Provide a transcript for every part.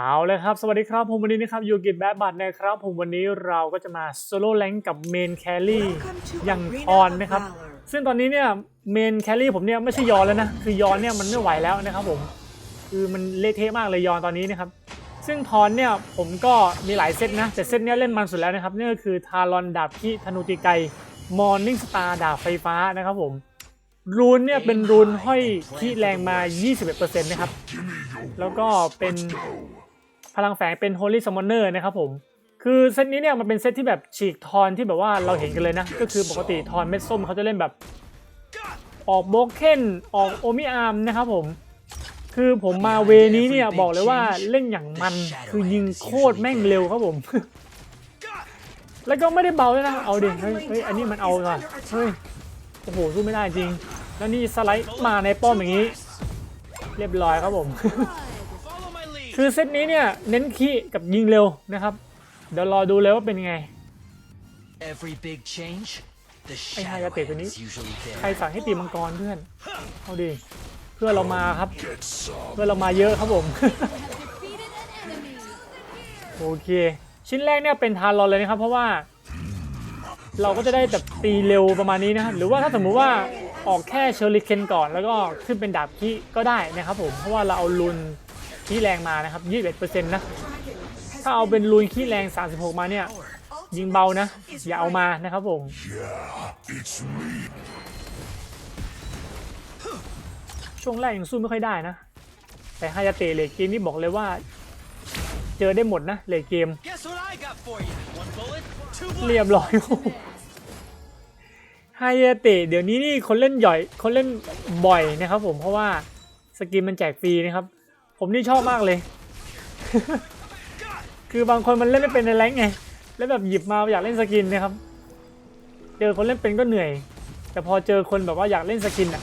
เอาเลยครับ สวัสดีครับ ผมวันนี้นะครับยูกิแบดบัตนะครับ ผมวันนี้เราก็จะมาโซโล่แลงกับเมนแครี่อย่างทอนนะครับ ซึ่งตอนนี้เนี่ยเมนแครี่ผมเนี่ยไม่ใช่ยอนแล้วนะ คือยอนเนี่ยมันไม่ไหวแล้วนะครับผม คือมันเละเทะมากเลยยอนตอนนี้นะครับ ซึ่งทอนเนี่ยผมก็มีหลายเซตนะ แต่เซตเนี้ยเล่นมันสุดแล้วนะครับนี่ก็คือทารอนดาบที่ธนูตีไกมอร์นิ่งสตาร์ดาบไฟฟ้านะครับผมรูนเนี่ยเป็นรูนห้อยที่แรงมา 21%นะครับ แล้วก็เป็น พลังแฝงเป็น Holy Summoner นะครับผม คือเซตนี้เนี่ยมันเป็นเซตที่แบบฉีกทอนที่แบบว่าเราเห็นกันเลยนะ ก็คือปกติทอนเม็ดส้มเขาจะเล่นแบบ ออกโบเคนออกโอมิอาร์มนะครับผม คือผมมาเวนี้เนี่ยบอกเลยว่าเล่นอย่างมันคือยิงโคตรแม่งเร็วครับผม แล้วก็ไม่ได้เบาด้วยนะ เอาดิเฮ้ยเฮ้ยอันนี้มันเอาว่ะเฮ้ยโอ้โหสู้ไม่ได้จริง แล้วนี่สไลด์มาในป้อมอย่างนี้ เรียบร้อยครับผม คือเซตนี้เนี่ยเน้นคีกับยิงเร็วนะครับ เดี๋ยวรอดูเลยว่าเป็นยังไง Every big change, the ไอ้ไฮ shadow ยาเตะตัวนี้ hand is usually ใคร there. สั่งให้ตีมังกรเพื่อน เอาดิ เพื่อนเรามาครับ เพื่อนเรามาเยอะครับผม โอเค ชิ้นแรกเนี่ยเป็นทารอนเลยนะครับ เพราะว่า เราก็จะได้แบบตีเร็วประมาณนี้นะครับ หรือว่าถ้าสมมุติว่าออกแค่เชอริเคนก่อน แล้วก็ขึ้นเป็นดาบคีก็ได้นะครับผม เพราะว่าเราเอาลุน คีแรงมานะครับ21%นะถ้าเอาเป็นลุนคีแรง 36 มาเนี่ย ยิงเบานะ อย่าเอามานะครับผม ช่วงแรกยังสู้ไม่ค่อยได้นะ แต่ฮายาเตะเลเกมนี่บอกเลยว่า เจอได้หมดนะเลเกม เรียบร้อยฮายาเตะเดี๋ยวนี้นี่คนเล่นหย่อยคนเล่นบ่อยนะครับผมเพราะว่าสกินมันแจกฟรีนะครับ ผมนี่ชอบมากเลย คือบางคนมันเล่นไม่เป็นในแรงไง แล้วแบบหยิบมาอยากเล่นสกินนะครับ เจอคนเล่นเป็นก็เหนื่อย แต่พอเจอคนแบบว่าอยากเล่นสกินอะ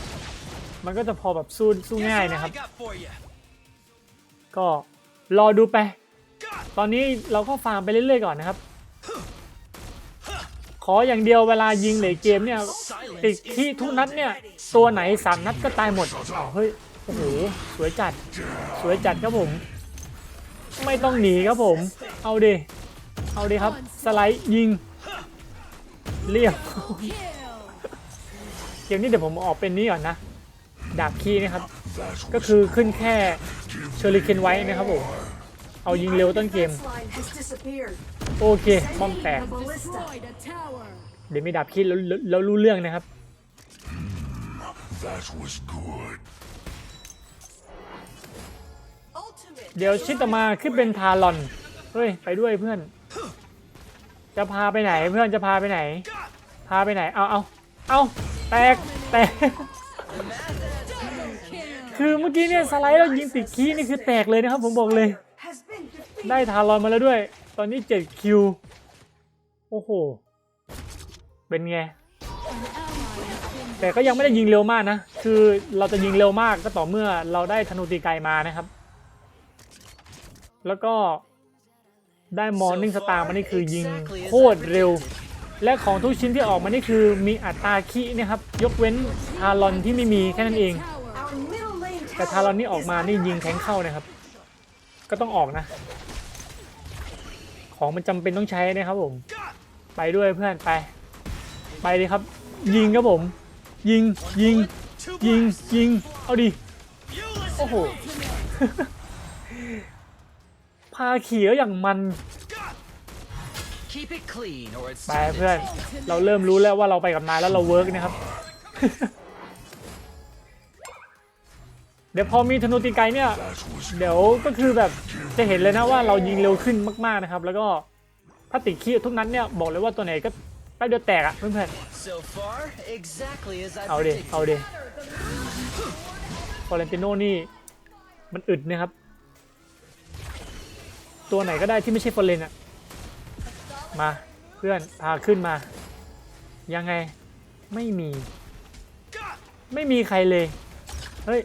มันก็จะพอแบบสู้สู้ง่ายนะครับ ก็รอดูไป ตอนนี้เราก็ฟาร์มไปเรื่อยๆก่อนนะครับ ขออย่างเดียวเวลายิงเหลยเกมเนี่ยติดที่ทุกนัดเนี่ย ตัวไหนสามนัดก็ตายหมดเฮ้ย โอ้โหสวยจัด สวยจัดครับผม ไม่ต้องหนีครับผม เอาดิเอาดิครับ สไลด์ยิง เรียบเกมนี้เดี๋ยวผมออกเป็นนี้ก่อนนะดาบคีนะครับ ก็คือขึ้นแค่เชอริเคนไว้นะครับผมเอายิงเร็วต้นเกม โอเคป้อมแตก เดี๋ยวมีดาบคีแล้วแล้วรู้เรื่องนะครับ เดี๋ยวชิดต่อมาขึ้นเป็นทารอน เฮ้ย ไปด้วยเพื่อน จะพาไปไหนเพื่อนจะพาไปไหน พาไปไหน เอาเอาเอาแตกแตก คือเมื่อกี้เนี่ยสไลด์แล้วยิงติดคีนี่คือแตกเลยนะครับ ผมบอกเลย ได้ทารอนมาแล้วด้วย ตอนนี้7คิว โอ้โห เป็นไง แต่ก็ยังไม่ได้ยิงเร็วมากนะ คือเราจะยิงเร็วมากก็ต่อเมื่อเราได้ธนูตีไกลมานะครับ แล้วก็ได้มอร์นิ่งสตาร์มานี่คือยิงโคตรเร็ว และของทุกชิ้นที่ออกมานี่คือมีอัตราคินะครับ ยกเว้นทารอนที่ไม่มีแค่นั้นเอง Our middle lane แต่ทารอนนี่ออกมานี่ยิงแทงเข้านะครับ ก็ต้องออกนะ ของมันจำเป็นต้องใช้นะครับผม ไปด้วยเพื่อนไป ไปเลยครับ ยิงครับผม ยิงยิง Two ยิง blasts. ยิงเอาดิ You listen โอ้โห to me. พาขี่แล้วอย่างมัน Keep it clean or it's ไป time to เพื่อน เราเริ่มรู้แล้วว่าเราไปกับนายแล้วเราเวิร์กนะครับ เดี๋ยวพอมีธนูตีไกลเนี่ย That was เดี๋ยวก็คือแบบจะเห็นเลยนะว่าเรายิงเร็วขึ้นมากๆนะครับ แล้วก็ถ้าติดขี้ทุกนัดเนี่ยบอกเลยว่าตัวไหนก็แป๊บเดียวแตกอะเพื่อน So far, exactly as I ๆเอาเด predicted. เอาเดฟอเรนติโนนี่มันอึดนะครับ ตัวไหนก็ได้ที่ไม่ใช่ฟอเรนอะมาเพื่อนพาขึ้นมา ยังไงไม่มี ไม่มีใครเลย เฮ้ย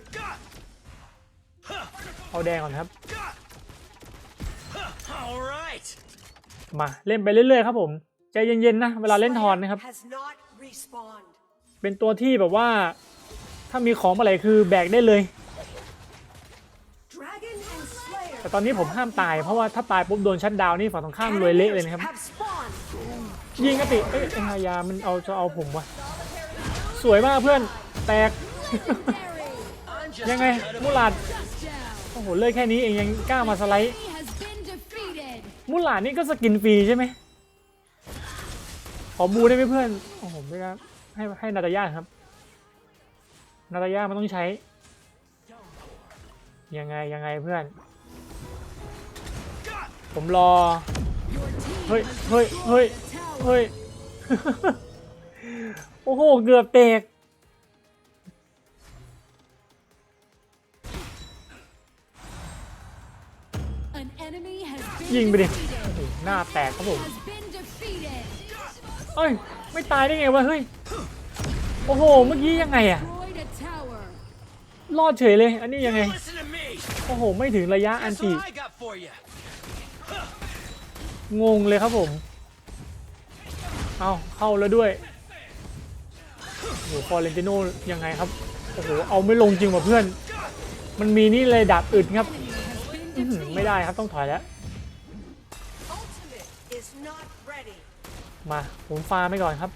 เอาแดงก่อนครับ All right. มาเล่นไปเรื่อยๆครับผม ใจเย็นๆนะ เวลาเล่นทอนนะครับ has not respawned. เป็นตัวที่แบบว่า ถ้ามีของอะไรคือแบกได้เลย แต่ตอนนี้ผมห้ามตายเพราะว่าถ้าตายปุ๊บโดนชัดดาวน์นี่ฝั่งตรงข้ามรวยเละเลยนะครับ Have spawned. ยิงกติเอ้ยไอ้ฮายามันเอาจะเอาผมวะสวยมากเพื่อนแตก I'm just ยังไง a cut of มูหลาดโอ้โหเลื่อยแค่นี้เองยังกล้ามาสไลด์ has been defeated. มูหลาดนี่ก็สกินฟรีใช่ไหมขอบูได้ไหมเพื่อนโอ้โหไม่ครับให้ให้นาตาย่าครับ นาตาย่ามันต้องใช้ ยังไงยังไงเพื่อน ผมรอ เฮ้ย เฮ้ย เฮ้ย เฮ้ย โอ้โห เกือบแตกยิงไปดิ หน้าแตกครับผม เอ้ย ไม่ตายได้ไงวะ เฮ้ย โอ้โห เมื่อกี้ยังไงอะรอดเฉยเลย อันนี้ยังไง โอ้โห ไม่ถึงระยะอันติ งงเลยครับผม เอาเข้าแล้วด้วยโอ้โหฟอร์เรนติโน่ยังไงครับ โอ้โห เอาไม่ลงจริงว่ะเพื่อน มันมีนี่เลยดาบอึดครับ ไม่ได้ครับต้องถอยแล้ว มาผมฟาไปก่อนครับ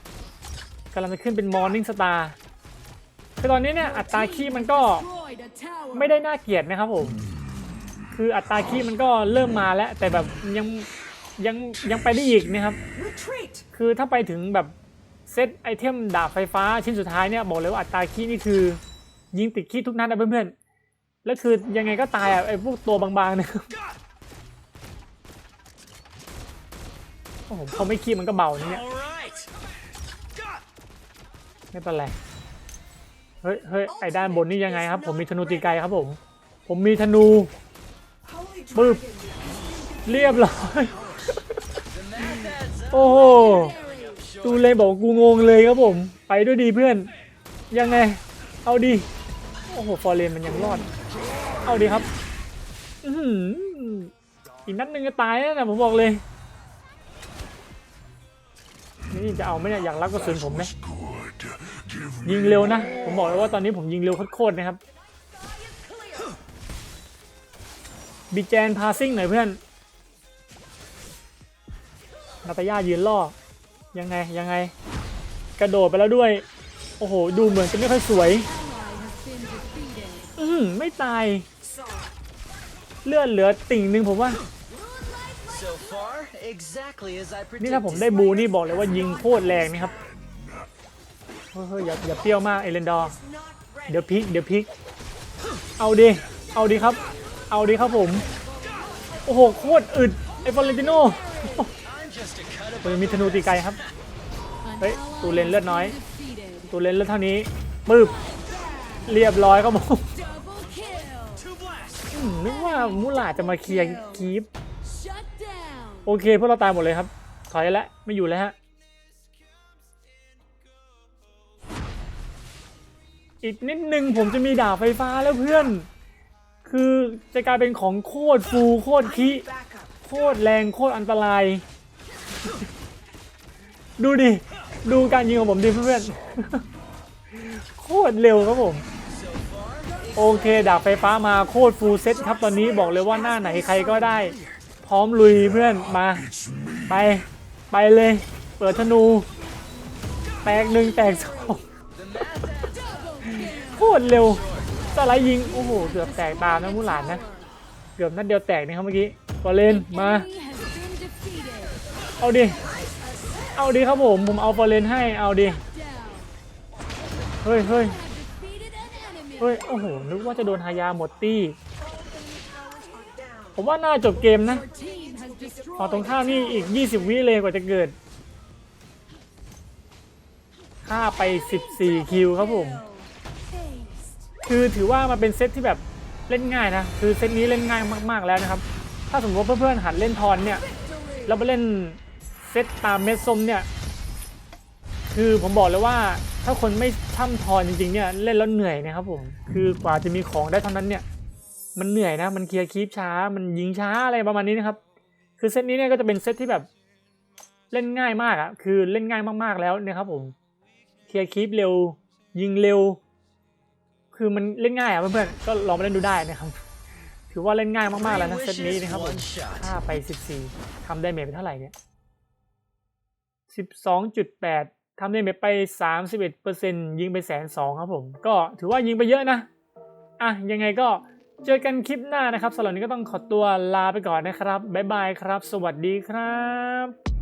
กำลังจะขึ้นเป็นมอร์นิ่งสตาร์คือตอนนี้เนี่ยอัตราขี้มันก็ไม่ได้น่าเกลียดนะครับผม คืออัตราขี้มันก็เริ่มมาแล้ว แต่แบบยัง ยังยังไปได้อีกนะครับ Retreat. คือถ้าไปถึงแบบเซตไอเทมดาบไฟฟ้าชิ้นสุดท้ายเนี่ยบอกเลยว่าอัตราคีนี่คือ ยิงติดคีทุกนัดนะเพื่อนๆ แล้วคือยังไงก็ตายอะไอพวกตัวบางๆเนี่ยโอ้โหเขาไม่คีมันก็เบานะเนี่ย All right. ไม่เป็นไรเฮ้ยเฮ้ยไอด้านบนนี่ยังไงครับ ผมมีธนูตีไกลครับผม ผมมีธนู Holy Boop. dragon. เรียบร้อย โอ้โหตูเลยบอกกูงงเลยครับผม ไปด้วยดีเพื่อน ยังไง เอาดี โอ้โห ฟอร์เรนมันยังรอด เอาดีครับ อีกนัดหนึ่งก็ตายนะผมบอกเลย นี่จะเอาไหมเนี่ยอยากรับกระสุนผมไหมยิงเร็วนะ ผมบอกเลยว่าตอนนี้ผมยิงเร็วโคตรๆนะครับบีแจนพาซิ่งหน่อยเพื่อน นาตาย่ายืนล่อ ยังไงยังไง กระโดดไปแล้วด้วย โอ้โห ดูเหมือนจะไม่ค่อยสวย อือหือไม่ตาย เลือดเหลือติ่งหนึ่งผมว่า นี่ถ้าผมได้บูนี่บอกเลยว่ายิงโคตรแรงนะครับ เฮ้ยอย่าอย่าเปรี้ยวมากเอเลนดอร์ เดี๋ยวพิกเดี๋ยวพิก เอาดิ เอาดิครับ เอาดิครับผม โอ้โห โคตรอึดไอฟอเรนติโน I'm just a cut มัน above มีธนูตีไกลครับ An Hey, ally tụi lên has lết been nói. defeated. ตัวเลนเลือดเท่านี้ปึ๊บเรียบร้อยครับผม Double kill. two blasts. อืมนึกว่ามูหลาจะมาเคลียร์คีป Shut down. โอเคพวกเราตายหมดเลยครับ ถอยแล้วไม่อยู่แล้วฮะ อีกนิดนึงผมจะมีดาบไฟฟ้าแล้วเพื่อน คือจะกลายเป็นของโคตรฟูโคตรคิ Back up. โคตรแรงโคตรอันตราย ดูดิ ดูการยิงของผมดิเพื่อนๆโคตรเร็วครับผม โอเคดาบไฟฟ้ามาโคตรฟูลเซ็ตครับตอนนี้บอกเลยว่าหน้าไหนใครก็ได้ พร้อมลุยเพื่อนมา ไปไปเลย เปิดธนู แตกหนึ่งแตกสองโคตรเร็วสไลด์ยิง โอ้โห เกือบแตกตามนะมุหลานนะ เกือบนัดเดียวแตกนะครับเมื่อกี้ก็เล่นมา เอาดิ เอาดิครับผม ผมเอาฟอร์เรนให้ เอาดิ เฮ้ยเฮ้ยเฮ้ย โอ้โห นึกว่าจะโดนฮายาหมดตี้ ผมว่าน่าจบเกมนะ Your team has destroyed. ฝั่งตรงข้ามนี่อีก 20 วิเลยกว่าจะเกิดฆ่าไป 14 คิวครับผม คือถือว่ามันเป็นเซตที่แบบเล่นง่ายนะ คือเซตนี้เล่นง่ายมาก ๆ แล้วนะครับ ถ้าสมมติว่าเพื่อนๆหัดเล่นทอนเนี่ย แล้วไปเล่น เซตตามเม็ดส้มเนี่ย คือผมบอกเลยว่าถ้าคนไม่ช่ำทอนจริงๆเนี่ยเล่นแล้วเหนื่อยนะครับผมคือกว่าจะมีของได้เท่านั้นเนี่ย มันเหนื่อยนะ มันเคลียร์คีปช้า มันยิงช้าอะไรประมาณนี้นะครับ คือเซตนี้เนี่ยก็จะเป็นเซตที่แบบเล่นง่ายมากอะคือเล่นง่ายมากๆแล้วเนี่ยครับผมเคลียร์คีปเร็ว ยิงเร็ว คือมันเล่นง่ายอะเพื่อนๆก็ลองมาเล่นดูได้นะครับถือว่าเล่นง่ายมากๆแล้วนะเซตนี้นะครับผม one shot. ค่าไป 14ทำได้เมจไปเท่าไหร่เนี่ย 12.8ทำได้เมไป 31%ยิงไปแสนสองครับผม ก็ถือว่ายิงไปเยอะนะ อะ ยังไงก็เจอกันคลิปหน้านะครับสำหรับนนี้ก็ต้องขอตัวลาไปก่อนนะครับ บ๊ายบายครับ สวัสดีครับ